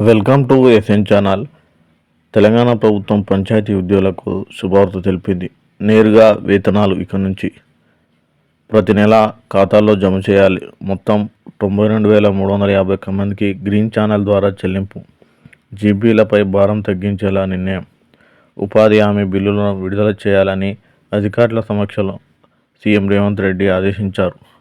Welcome to S N channel. Telangana ప్రభుత్వం పంచాయతీ ఉద్యోగులకు శుభవార్త తెలిపింది. నేరుగా వేతనాలు ఇక నుంచి. ప్రతి నెల ఖాతాల్లో జమ చేయాలి. మొత్తం తొంభై రెండు వేల మూడు వందల యాభై ఒక్క మందికి గ్రీన్ ఛానల్ ద్వారా చెల్లింపు. జీబీలపై భారం తగ్గించేలా నిర్ణయం. ఉపాధి హామీ బిల్లులను విడుదల చేయాలని అధికారుల సమక్షంలో సీఎం రేవంత్ రెడ్డి ఆదేశించారు.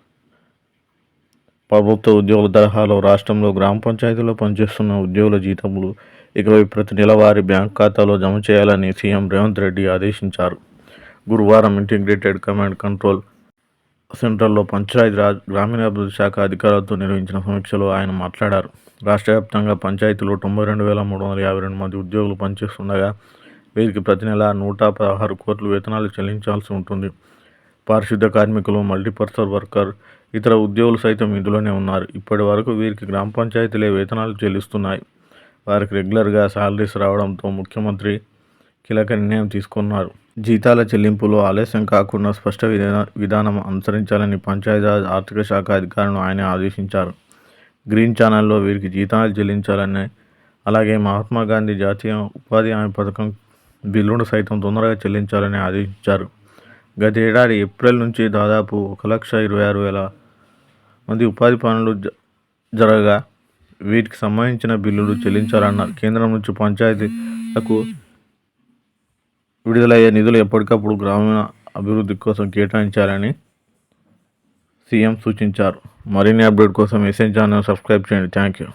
ప్రభుత్వ ఉద్యోగుల తరహాలో రాష్ట్రంలో గ్రామ పంచాయతీలో పనిచేస్తున్న ఉద్యోగుల జీతములు ఇకపై ప్రతి నెల వారి బ్యాంక్ ఖాతాలో జమ చేయాలని సీఎం రేవంత్ రెడ్డి ఆదేశించారు. గురువారం ఇంటిగ్రేటెడ్ కమాండ్ కంట్రోల్ సెంటర్లో పంచాయతీరాజ్ గ్రామీణాభివృద్ధి శాఖ అధికారులతో నిర్వహించిన సమీక్షలో ఆయన మాట్లాడారు. రాష్ట్ర వ్యాప్తంగా పంచాయతీలో తొంభై రెండు వేల మూడు వందల యాభై రెండు మంది ఉద్యోగులు పనిచేస్తుండగా వీరికి ప్రతి నెల నూట పదహారు కోట్లు వేతనాలు చెల్లించాల్సి ఉంటుంది. పారిశుద్ధ కార్మికులు మల్టీపర్పస్ వర్కర్ ఇతర ఉద్యోగులు సైతం ఇందులోనే ఉన్నారు. ఇప్పటి వరకు వీరికి గ్రామ పంచాయతీలే వేతనాలు చెల్లిస్తున్నాయి. వారికి రెగ్యులర్గా శాలరీస్ రావడంతో ముఖ్యమంత్రి కీలక నిర్ణయం తీసుకున్నారు. జీతాల చెల్లింపులో ఆలస్యం కాకుండా స్పష్ట విధాన విధానం అనుసరించాలని పంచాయతీరాజ్ ఆర్థిక శాఖ అధికారులను ఆయన ఆదేశించారు. గ్రీన్ ఛానల్లో వీరికి జీతాలు చెల్లించాలని అలాగే మహాత్మా గాంధీ జాతీయ ఉపాధి హామీ పథకం బిల్లును సైతం తొందరగా చెల్లించాలని ఆదేశించారు. గత ఏడాది ఏప్రిల్ నుంచి దాదాపు ఒక లక్ష ఇరవై ఆరు వేల మంది ఉపాధి పనులు జ- జరగగా వీటికి సంబంధించిన బిల్లులు చెల్లించాలన్నారు కేంద్రం నుంచి పంచాయతీలకు విడుదలయ్యే నిధులు ఎప్పటికప్పుడు గ్రామీణ అభివృద్ధి కోసం కేటాయించాలని సీఎం సూచించారు. మరిన్ని అప్డేట్ కోసం ఎస్ఎన్ ఛానల్ సబ్స్క్రైబ్ చేయండి. Thank you